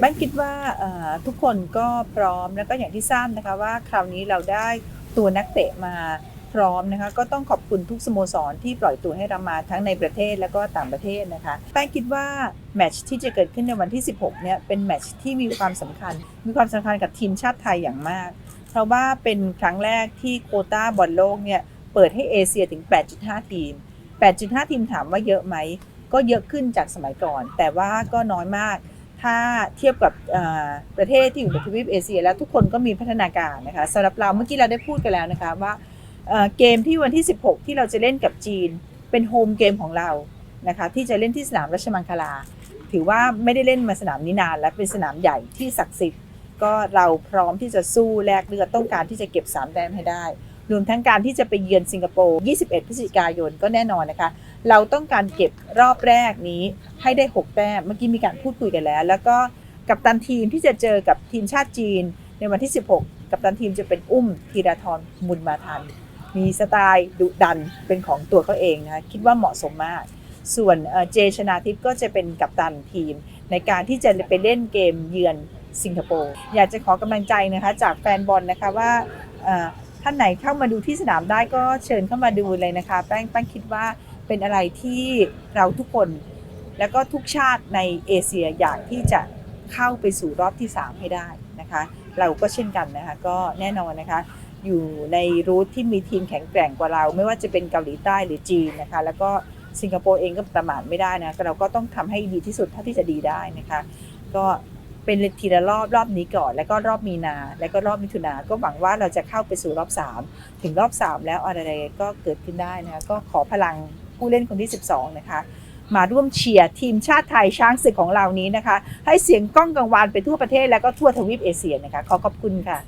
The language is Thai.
แบงค์คิดว่าทุกคนก็พร้อมแล้วก็อย่างที่ทราบนะคะว่าคราวนี้เราได้ตัวนักเตะมาพร้อมนะคะก็ต้องขอบคุณทุกสโมสรที่ปล่อยตัวให้เรามาทั้งในประเทศแล้วก็ต่างประเทศนะคะแป้งคิดว่าแมตช์ที่จะเกิดขึ้นในวันที่ 16 เนี่ยเป็นแมตช์ที่มีความสำคัญ มีความสำคัญกับทีมชาติไทยอย่างมาก เพราะว่าเป็นครั้งแรกที่โคต้าบอลโลกเนี่ยเปิดให้เอเชียถึง 8.5 ทีม 8.5 ทีมถามว่าเยอะไหม ก็เยอะขึ้นจากสมัยก่อน แต่ว่าก็น้อยมาก ถ้าเทียบกับประเทศที่อยู่ในทวีปเอเชีย แล้วทุกคนก็มีพัฒนาการนะคะสำหรับเราเมื่อกี้เราได้พูดกันแล้วนะคะว่าเอ่อเกมที่วันที่ 16 ที่เราจะเล่นกับจีน เป็นโฮมเกมของเรานะคะที่จะเล่นที่สนามราชมังคลา ถือว่าไม่ได้เล่นมาสนามนี้นาน และเป็นสนามใหญ่ที่ศักดิ์สิทธิ์ ก็เราพร้อมที่จะสู้แลกเลือดต้องการที่จะเก็บ3แต้มให้ได้ รวมทั้งการที่จะไปเยือนสิงคโปร์ 21 พฤศจิกายนก็แน่นอนนะคะ เราต้องการเก็บรอบแรกนี้ให้ได้ 6 แต้ม เมื่อกี้มีการพูดคุยกันแล้ว แล้วก็กับตันทีมที่จะเจอกับทีมชาติจีนในวันที่ 16 กับตันทีมจะเป็นอุ้มธีราธรมุนมาทัน มีสไตล์ดุดันเป็นของตัวเขาเองนะคะคิดว่าเหมาะสมมาก ส่วนเจชนาทิพย์ก็จะเป็นกัปตันทีม ในการที่จะไปเล่นเกมเยือนสิงคโปร์อยากจะขอกำลังใจนะคะจากแฟนบอลนะคะว่าท่านไหนเข้ามาดูที่สนามได้ก็เชิญเข้ามาดูเลยนะคะ แป้งแป้งคิดว่า เป็นอะไรที่เราทุกคน แล้วก็ทุกชาติในเอเชียอยากที่จะเข้าไปสู่รอบที่ 3 ให้ได้นะคะ เราก็เช่นกันนะคะก็แน่นอนนะคะ อยู่ในรูทที่มีทีมแข็งแกร่งกว่าเรา ไม่ว่าจะเป็นเกาหลีใต้หรือจีนนะคะ แล้วก็สิงคโปร์เองก็ประมาทไม่ได้นะเราก็ต้องทำให้ดีที่สุดเท่าที่จะดีได้นะคะ ก็เป็นทีละรอบรอบนี้ก่อน แล้วก็รอบมีนา แล้วก็รอบมิถุนาก็หวังว่าเราจะเข้าไปสู่รอบ 3 ถึงรอบ 3 แล้วอะไรๆก็เกิดขึ้นได้นะก็ขอพลัง ผู้เล่นคนที่ 12 นะคะ มาร่วมเชียร์ทีมชาติไทยช้างศึกของเรานี้นะคะ ให้เสียงก้องกังวานไปทั่วประเทศแล้วก็ทั่วทวีปเอเชียนะคะขอขอบคุณค่ะ